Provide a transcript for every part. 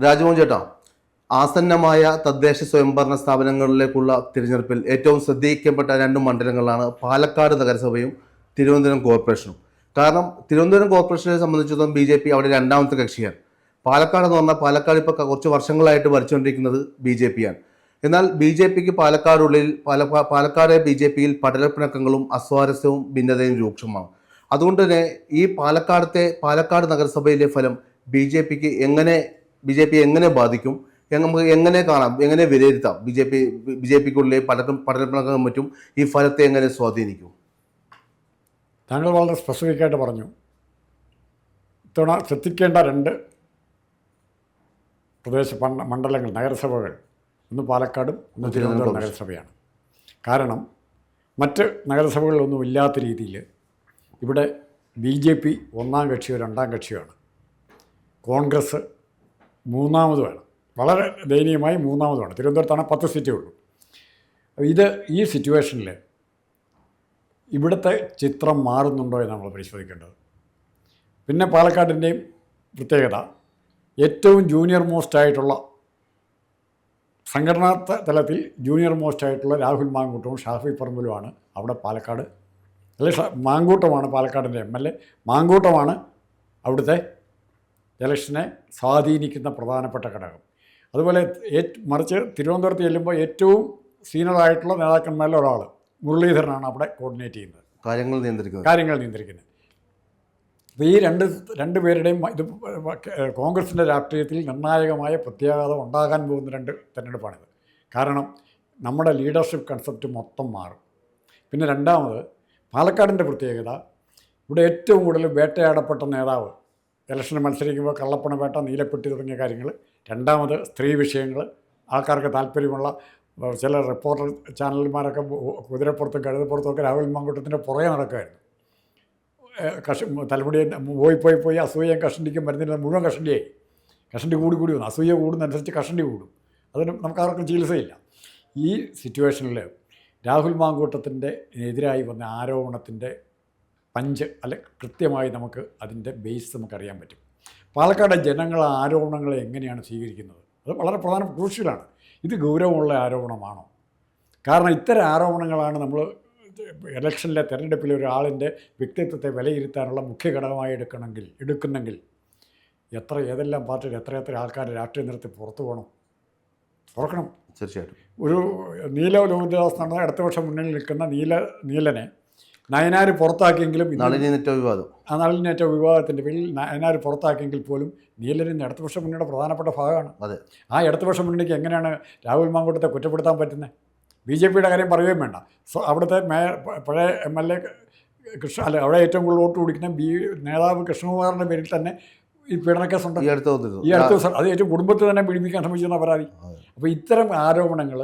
രാജമോഹൻ ചേട്ടാ ആസന്നമായ തദ്ദേശ സ്വയംഭരണ സ്ഥാപനങ്ങളിലേക്കുള്ള തിരഞ്ഞെടുപ്പിൽ ഏറ്റവും ശ്രദ്ധിക്കപ്പെട്ട രണ്ട് മണ്ഡലങ്ങളാണ് പാലക്കാട് നഗരസഭയും തിരുവനന്തപുരം കോർപ്പറേഷനും. കാരണം തിരുവനന്തപുരം കോർപ്പറേഷനെ സംബന്ധിച്ചിടത്തോളം ബി ജെ പി അവിടെ രണ്ടാമത്തെ കക്ഷിയാണ്. പാലക്കാട് എന്ന് പറഞ്ഞാൽ പാലക്കാട് ഇപ്പോൾ കുറച്ച് വർഷങ്ങളായിട്ട് ഭരിച്ചുകൊണ്ടിരിക്കുന്നത് ബി ജെ പിയാണ്. എന്നാൽ ബി ജെ പിക്ക് പാലക്കാടുള്ളിൽ പാല പാലക്കാട് ബി ജെ പിയിൽ പടലപ്പിണക്കങ്ങളും അസ്വാരസ്യവും ഭിന്നതയും രൂക്ഷമാണ് അതുകൊണ്ട് തന്നെ ഈ പാലക്കാടത്തെ പാലക്കാട് നഗരസഭയിലെ ഫലം ബി ജെ പിക്ക് എങ്ങനെ ബി ജെ പി എങ്ങനെ ബാധിക്കും? നമുക്ക് എങ്ങനെ കാണാം? എങ്ങനെ വിലയിരുത്താം? B J P B J പിക്കുള്ളിലെ പഠനം പടലപ്പിണക്കങ്ങളും മറ്റും ഈ ഫലത്തെ എങ്ങനെ സ്വാധീനിക്കും? താങ്കൾ വളരെ സ്പെസിഫിക്കായിട്ട് പറഞ്ഞു. ഇത്തവണ ശ്രദ്ധിക്കേണ്ട രണ്ട് പ്രദേശ മണ്ഡലങ്ങൾ നഗരസഭകൾ. ഒന്ന് പാലക്കാടും ഒന്ന് തിരുവനന്തപുരം. നഗരസഭയാണ്. കാരണം മറ്റ് നഗരസഭകളിലൊന്നും ഇല്ലാത്ത രീതിയിൽ ഇവിടെ ബി ജെ പി ഒന്നാം കക്ഷിയോ രണ്ടാം കക്ഷിയോ ആണ്. കോൺഗ്രസ് മൂന്നാമതുമാണ് വളരെ ദയനീയമായി മൂന്നാമത് വേണം. തിരുവനന്തപുരത്താണ് പത്ത് സീറ്റേ ഉള്ളൂ. ഇത് ഈ സിറ്റുവേഷനിൽ ഇവിടുത്തെ ചിത്രം മാറുന്നുണ്ടോ എന്ന് നമ്മൾ പരിശോധിക്കേണ്ടത്. പിന്നെ പാലക്കാടിന്റെയും പ്രത്യേകത ഏറ്റവും ജൂനിയർ മോസ്റ്റ് ആയിട്ടുള്ള സംഘടനാ തലത്തിൽ ജൂനിയർ മോസ്റ്റ് ആയിട്ടുള്ള രാഹുൽ മാങ്കൂട്ടവും ഷാഫി പറമ്പലുമാണ് അവിടെ പാലക്കാട് അല്ലെ മാങ്കൂട്ടമാണ് പാലക്കാടിന്റെ എം എൽ എ. മാങ്കൂട്ടമാണ് അവിടുത്തെ ഇലക്ഷനെ സ്വാധീനിക്കുന്ന പ്രധാനപ്പെട്ട ഘടകം. അതുപോലെ മറിച്ച് തിരുവനന്തപുരത്ത് ചെല്ലുമ്പോൾ ഏറ്റവും സീനിയറായിട്ടുള്ള നേതാക്കന്മാരിൽ ഒരാൾ മുരളീധരനാണ് അവിടെ കോർഡിനേറ്റ് ചെയ്യുന്നത്. കാര്യങ്ങൾ നിയന്ത്രിക്കുന്നത്. കാര്യങ്ങൾ നിയന്ത്രിക്കുന്നത്. അപ്പോൾ ഈ രണ്ട് രണ്ട് പേരുടെയും ഇത് കോൺഗ്രസിന്റെ രാഷ്ട്രീയത്തിൽ നിർണായകമായ പ്രത്യാഘാതം ഉണ്ടാകാൻ പോകുന്ന രണ്ട് തെരഞ്ഞെടുപ്പാണിത്. കാരണം നമ്മുടെ ലീഡർഷിപ്പ് കൺസെപ്റ്റ് മൊത്തം മാറും. പിന്നെ രണ്ടാമത് പാലക്കാടിന്റെ പ്രത്യേകത. ഇവിടെ ഏറ്റവും കൂടുതൽ വേട്ടയാടപ്പെട്ട നേതാവ് ഇലക്ഷന് മത്സരിക്കുമ്പോൾ കള്ളപ്പണ വേട്ട നീലപ്പെട്ടി തുടങ്ങിയ കാര്യങ്ങൾ. രണ്ടാമത് സ്ത്രീ വിഷയങ്ങൾ. ആൾക്കാർക്ക് താല്പര്യമുള്ള ചില റിപ്പോർട്ടർ ചാനലുമാരൊക്കെ ബു- കുതിരപ്പുറത്തും കഴുതപ്പുറത്തും ഒക്കെ രാഹുൽ മങ്കുട്ടത്തിന്റെ പുറകെ നടക്കുമായിരുന്നു. കഷ തലമുടി പോയി പോയി പോയി അസൂയയും കഷണ്ടിക്കും വരുന്നില്ല മുഴുവൻ കഷണ്ടിയായി. കഷണ്ടി കൂടി കൂടി വന്നു. അസൂയ കൂടുന്നതനുസരിച്ച് കഷണ്ടി കൂടും. അതിന് നമുക്ക് ആർക്കും ചികിത്സയില്ല. ഈ സിറ്റുവേഷനിൽ രാഹുൽ മാങ്കൂട്ടത്തിന്റെ എതിരായി വന്ന ആരോപണത്തിന്റെ പഞ്ച് അല്ലെ കൃത്യമായി നമുക്ക് അതിന്റെ ബേസ് നമുക്കറിയാൻ പറ്റും. പാലക്കാട് ജനങ്ങൾ ആരോപണങ്ങളെ എങ്ങനെയാണ് സ്വീകരിക്കുന്നത്? അത് വളരെ പ്രധാന ക്രൂഷ്യലാണ്. ഇത് ഗൗരവമുള്ള ആരോപണമാണോ? കാരണം ഇത്തരം ആരോപണങ്ങളാണ് നമ്മൾ ഇലക്ഷനിലെ തെരഞ്ഞെടുപ്പിൽ ഒരാളിന്റെ വ്യക്തിത്വത്തെ വിലയിരുത്താനുള്ള മുഖ്യ ഘടകമായി എടുക്കണമെങ്കിൽ എടുക്കുന്നെങ്കിൽ എത്ര ഏതെല്ലാം പാർട്ടിയിൽ എത്ര എത്ര ആൾക്കാർ രാഷ്ട്രീയ നിരത്തിൽ പുറത്തു പോകണം? തുറക്കണം തീർച്ചയായിട്ടും. ഒരു നീല ലോകദാസ് നടന്ന അടുത്ത വർഷം മുന്നിൽ നിൽക്കുന്ന നീല നീലനെ നയനാർ പുറത്താക്കിയെങ്കിലും ഇന്ന് നളിനി വിവാദം. ആ നളിനേറ്റ വിവാദത്തിന്റെ പേരിൽ നയനാർ പുറത്താക്കിയെങ്കിൽ പോലും നീലൻ ഇടതുപക്ഷ മുന്നണിയുടെ പ്രധാനപ്പെട്ട ഭാഗമാണ്. അതെ. ആ ഇടതുപക്ഷ മുന്നണിക്ക് എങ്ങനെയാണ് രാഹുൽ മാങ്കൂട്ടത്തെ കുറ്റപ്പെടുത്താൻ പറ്റുന്നത് ബി ജെ പിയുടെ കാര്യം പറയുകയും വേണ്ട. സോ അവിടുത്തെ മേയർ പഴയ എം എൽ എ കൃഷ്ണ അല്ല അവിടെ ഏറ്റവും കൂടുതൽ വോട്ട് പിടിക്കുന്ന ബി നേതാവ് കൃഷ്ണകുമാറിന്റെ പേരിൽ തന്നെ ഈ പീഡനക്കേസുണ്ട് ഈ അടുത്ത് ഈ അടുത്ത ദിവസം അത് ഏറ്റവും കുടുംബത്തിൽ തന്നെ പീഡിപ്പിക്കാൻ ശ്രമിച്ചെന്ന പരാതി. അപ്പോൾ ഇത്തരം ആരോപണങ്ങൾ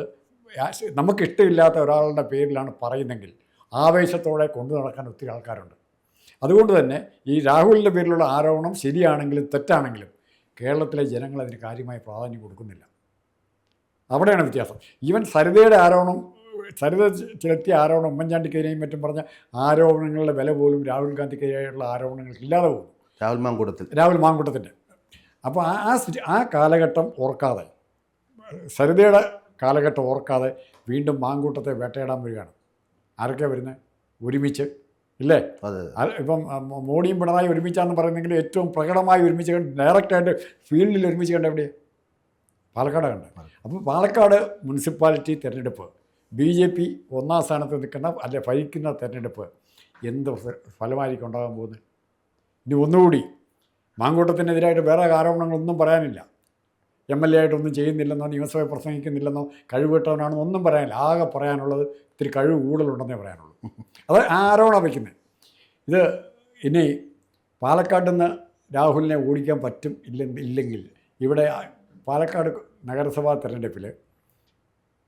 നമുക്കിഷ്ടമില്ലാത്ത ഒരാളുടെ പേരിലാണ് പറയുന്നെങ്കിൽ ആവേശത്തോടെ കൊണ്ടു നടക്കാൻ ഒത്തിരി ആൾക്കാരുണ്ട്. അതുകൊണ്ട് തന്നെ ഈ രാഹുലിന്റെ പേരിലുള്ള ആരോപണം ശരിയാണെങ്കിലും തെറ്റാണെങ്കിലും കേരളത്തിലെ ജനങ്ങൾ അതിന് കാര്യമായ പ്രാധാന്യം കൊടുക്കുന്നില്ല. അവിടെയാണ് വ്യത്യാസം. ഈവൻ സരിതയുടെ ആരോപണം സരിത ചെലുത്തിയ ആരോപണം ഉമ്മൻചാണ്ടിക്കെതിരെയും മറ്റും പറഞ്ഞ ആരോപണങ്ങളുടെ വില പോലും രാഹുൽ ഗാന്ധിക്കെതിരെയുള്ള ആരോപണങ്ങൾക്ക് ഇല്ലാതെ പോകും രാഹുൽ മാങ്കൂട്ടത്തിൽ. രാഹുൽ മാങ്കൂട്ടത്തിന്റെ. അപ്പോൾ ആ ആ ആ കാലഘട്ടം ഓർക്കാതെ സരിതയുടെ കാലഘട്ടം ഓർക്കാതെ വീണ്ടും മാങ്കൂട്ടത്തെ വേട്ടയിടാൻ വരികയാണ്. ആരൊക്കെയാണ് വരുന്നത് ഒരുമിച്ച്. ഇല്ലേ? ഇപ്പം മോഡിയും പിണറായി ഒരുമിച്ചാണെന്ന് പറയുന്നെങ്കിൽ ഏറ്റവും പ്രകടമായി ഒരുമിച്ച് കണ്ട് ഡയറക്റ്റായിട്ട് ഫീൽഡിൽ ഒരുമിച്ച് കണ്ട എവിടെയാണ് പാലക്കാട് കണ്ട്. അപ്പോൾ പാലക്കാട് മുനിസിപ്പാലിറ്റി തിരഞ്ഞെടുപ്പ് ബി ജെ പി ഒന്നാം സ്ഥാനത്ത് നിൽക്കുന്ന അല്ലെ ഭരിക്കുന്ന തിരഞ്ഞെടുപ്പ് എന്ത് ഫലമായിരിക്കും ഉണ്ടാകാൻ പോകുന്നത്? ഇനി ഒന്നുകൂടി മാങ്കൂട്ടത്തിനെതിരായിട്ട് വേറെ ആരോപണങ്ങളൊന്നും പറയാനില്ല. എം എൽ എ ആയിട്ടൊന്നും ചെയ്യുന്നില്ലെന്നോ നിയമസഭയിൽ പ്രസംഗിക്കുന്നില്ലെന്നോ കഴിവുകെട്ടവനാണെന്നോ ഒന്നും പറയാനില്ല. ആകെ പറയാനുള്ളത് ഇത്തിരി കഴിവ് കൂടുതലുണ്ടെന്നേ പറയാനുള്ളൂ. അത് ആ വയ്ക്കുന്നത് ഇത് ഇനി പാലക്കാട് നിന്ന് രാഹുലിനെ ഓടിക്കാൻ പറ്റും ഇല്ല ഇല്ലെങ്കിൽ ഇവിടെ പാലക്കാട് നഗരസഭാ തെരഞ്ഞെടുപ്പിൽ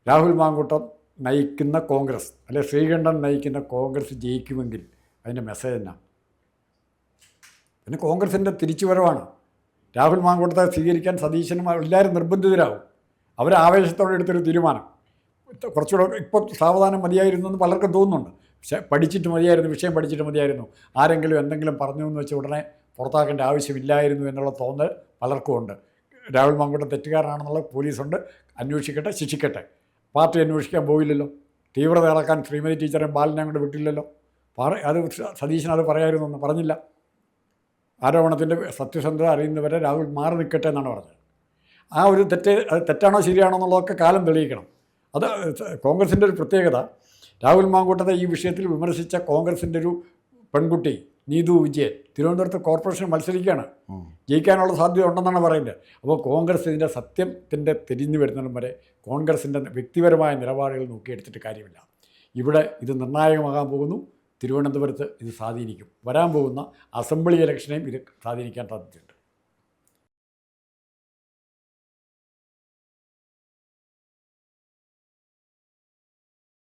രാഹുൽ മാങ്കൂട്ടം നയിക്കുന്ന കോൺഗ്രസ് അല്ലെ ശ്രീകണ്ഠൻ നയിക്കുന്ന കോൺഗ്രസ് ജയിക്കുമെങ്കിൽ അതിന്റെ മെസ്സേജ് എന്നാ? പിന്നെ കോൺഗ്രസിന്റെ തിരിച്ചുവരവാണ്. രാഹുൽ മാങ്കൂട്ടത്തെ സ്വീകരിക്കാൻ സതീശനും എല്ലാവരും നിർബന്ധിതരാകും. അവർ ആവേശത്തോടെ എടുത്തൊരു തീരുമാനം. കുറച്ചുകൂടെ ഇപ്പോൾ സാവധാനം മതിയായിരുന്നു എന്ന് പലർക്കും തോന്നുന്നുണ്ട്. പക്ഷേ പഠിച്ചിട്ട് മതിയായിരുന്നു വിഷയം പഠിച്ചിട്ട് മതിയായിരുന്നു. ആരെങ്കിലും എന്തെങ്കിലും പറഞ്ഞു എന്ന് വെച്ച് ഉടനെ പുറത്താക്കേണ്ട ആവശ്യമില്ലായിരുന്നു എന്നുള്ള തോന്നൽ പലർക്കും ഉണ്ട്. രാഹുൽ മാങ്കൂട്ടം തെറ്റുകാരനാണെന്നുള്ള പോലീസുണ്ട്. അന്വേഷിക്കട്ടെ ശിക്ഷിക്കട്ടെ. പാർട്ടി അന്വേഷിക്കാൻ പോയില്ലല്ലോ തീവ്രത ഇളക്കാൻ ശ്രീമതി ടീച്ചറെ ബാലിനെ അങ്ങോട്ട് വിട്ടില്ലല്ലോ. അത് സതീശൻ അത് പറയായിരുന്നു പറഞ്ഞില്ല. ആരോപണത്തിന്റെ സത്യസന്ധത അറിയുന്നവരെ രാഹുൽ മാറി നിൽക്കട്ടെ എന്നാണ് പറഞ്ഞത്. ആ ഒരു തെറ്റ് അത് തെറ്റാണോ ശരിയാണോ എന്നുള്ളതൊക്കെ കാലം തെളിയിക്കണം. അത് കോൺഗ്രസിന്റെ ഒരു പ്രത്യേകത രാഹുൽ മാങ്കൂട്ടത്തെ ഈ വിഷയത്തിൽ വിമർശിച്ച കോൺഗ്രസിന്റെ ഒരു പെൺകുട്ടി നീതു വിജയൻ തിരുവനന്തപുരത്ത് കോർപ്പറേഷൻ മത്സരിക്കുകയാണ്. ജയിക്കാനുള്ള സാധ്യത ഉണ്ടെന്നാണ് പറയുന്നത്. അപ്പോൾ കോൺഗ്രസ് ഇതിന്റെ സത്യത്തിന്റെ തിരിഞ്ഞു വരുന്നതും വരെ കോൺഗ്രസിന്റെ വ്യക്തിപരമായ നിലപാടുകൾ നോക്കിയെടുത്തിട്ട് കാര്യമില്ല. ഇവിടെ ഇത് നിർണായകമാകാൻ പോകുന്നു. തിരുവനന്തപുരത്ത് ഇത് സ്വാധീനിക്കും. വരാൻ പോകുന്ന അസംബ്ലി ഇലക്ഷനെയും ഇത് സ്വാധീനിക്കാൻ സാധ്യതയുണ്ട്.